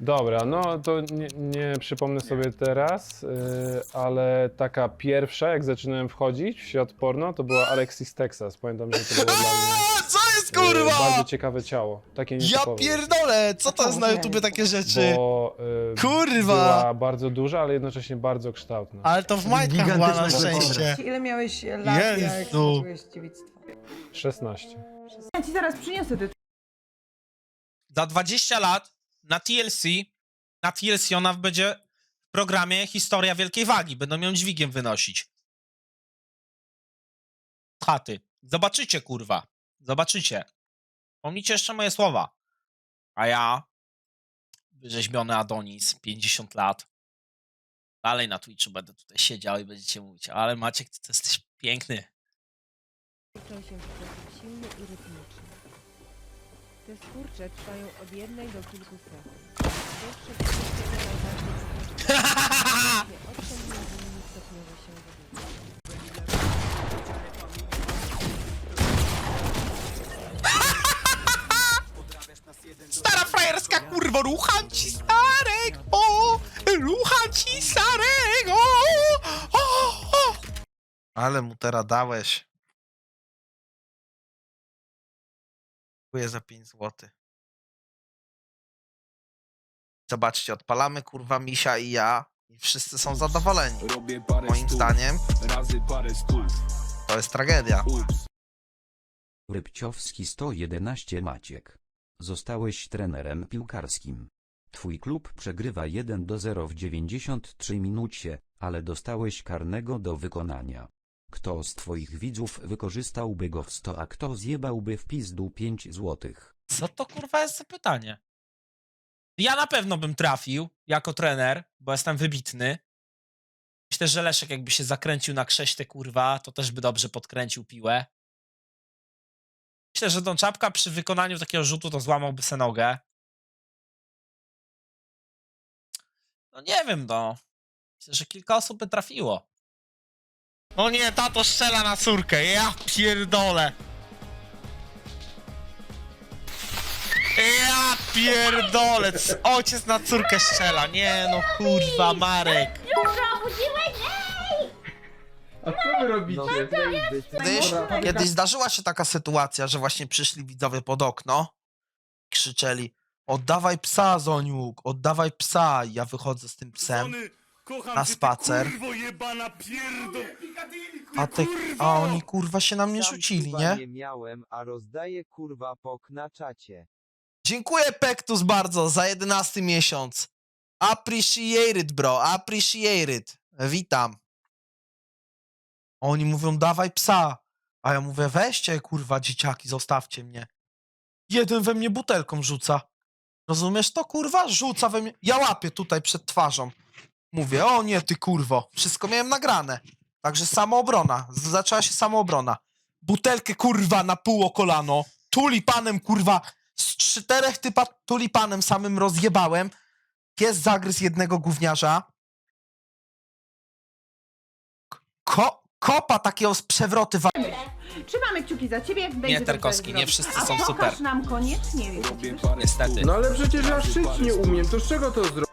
Dobra, no to nie, nie przypomnę sobie teraz, y, ale taka pierwsza, jak zaczynałem wchodzić w świat porno, to była Alexis Texas. Pamiętam, że to było dla mnie A, co jest y, bardzo kurwa? ciekawe ciało. Takie Ja nietypowe. pierdolę, co to jest na YouTubie takie rzeczy? Bo y, Kurwa! była bardzo duża, ale jednocześnie bardzo kształtna. Ale to w majtkach była na szczęście. Ile miałeś lat, jak Jezu. dziewictwo? 16. Ja ci zaraz przyniosę te Za 20 lat na TLC, na TLC ona będzie w programie Historia Wielkiej Wagi. Będą ją dźwigiem wynosić. Chaty. Zobaczycie, kurwa. Zobaczycie. Pomnijcie jeszcze moje słowa. A ja, wyrzeźbiony Adonis, 50 lat, dalej na Twitchu będę tutaj siedział i będziecie mówić, ale Maciek, ty jesteś piękny. Toczą się w sposób silny i rytmiczny. Te skurcze trwają od jednej do kilku sekund. Pierwsze przyspieszenie najbardziej skuteczne. Odtąd między nimi stopniowo się wydłuża. Stara frajerska kurwo, rucham ci starego, rucham ci starego. O, o. Ale mu teraz dałeś. Dziękuję za 5 zł. Zobaczcie, odpalamy kurwa misia i ja i wszyscy są zadowoleni. Robię parę Moim stów, zdaniem razy parę stów. to jest tragedia. Ups. Rybciowski 111 Maciek. Zostałeś trenerem piłkarskim. Twój klub przegrywa 1 do 0 w 93 minucie, ale dostałeś karnego do wykonania. Kto z twoich widzów wykorzystałby go w 100, a kto zjebałby w pizdu 5 złotych? Co to kurwa jest za pytanie? Ja na pewno bym trafił jako trener, bo jestem wybitny. Myślę, że Leszek jakby się zakręcił na krześle kurwa, to też by dobrze podkręcił piłę. Myślę, że Don Czapka przy wykonaniu takiego rzutu to złamałby se nogę. No nie wiem, no. Myślę, że kilka osób by trafiło. O nie, tato strzela na córkę, ja pierdolę. Ja pierdolę, c- ojciec na córkę strzela, nie no kurwa, Marek. A co wy robicie? Kiedyś, kiedyś zdarzyła się taka sytuacja, że właśnie przyszli widzowie pod okno, krzyczeli oddawaj psa, Zoniuk, oddawaj psa. I ja wychodzę z tym psem, na spacer. a, te, a oni kurwa się na mnie rzucili, nie? nie miałem, a rozdaję kurwa pok na czacie. Dziękuję Pektus bardzo za 11 miesiąc. Appreciate it, bro, appreciate it. Witam. Oni mówią, dawaj psa. A ja mówię, weźcie, kurwa, dzieciaki, zostawcie mnie. Jeden we mnie butelką rzuca. Rozumiesz to, kurwa? Rzuca we mnie. Ja łapię tutaj przed twarzą. Mówię, o nie, ty kurwo. Wszystko miałem nagrane. Także samoobrona. Z- Zaczęła się samoobrona. Butelkę, kurwa, na pół o kolano. Tulipanem, kurwa, z czterech typa tulipanem samym rozjebałem. Pies zagryzł jednego gówniarza. Ko kopa takiego z przewroty wa- Trzymamy kciuki za ciebie. będzie Terkowski, dobrze nie zrobić. wszyscy A są pokaż super. nam koniecznie. Niestety. No ale przecież ja szyć nie umiem, to z czego to zrobić?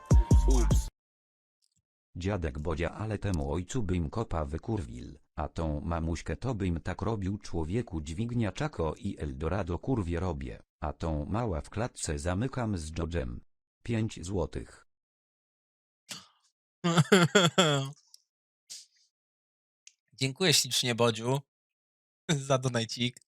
Dziadek Bodzia ale temu ojcu bym kopa wykurwil, a tą mamuśkę to bym tak robił człowieku dźwignia Czako i Eldorado kurwie robię, a tą mała w klatce zamykam z Dodgem. 5 złotych. Dziękuję ślicznie, Bodziu, za donajcik.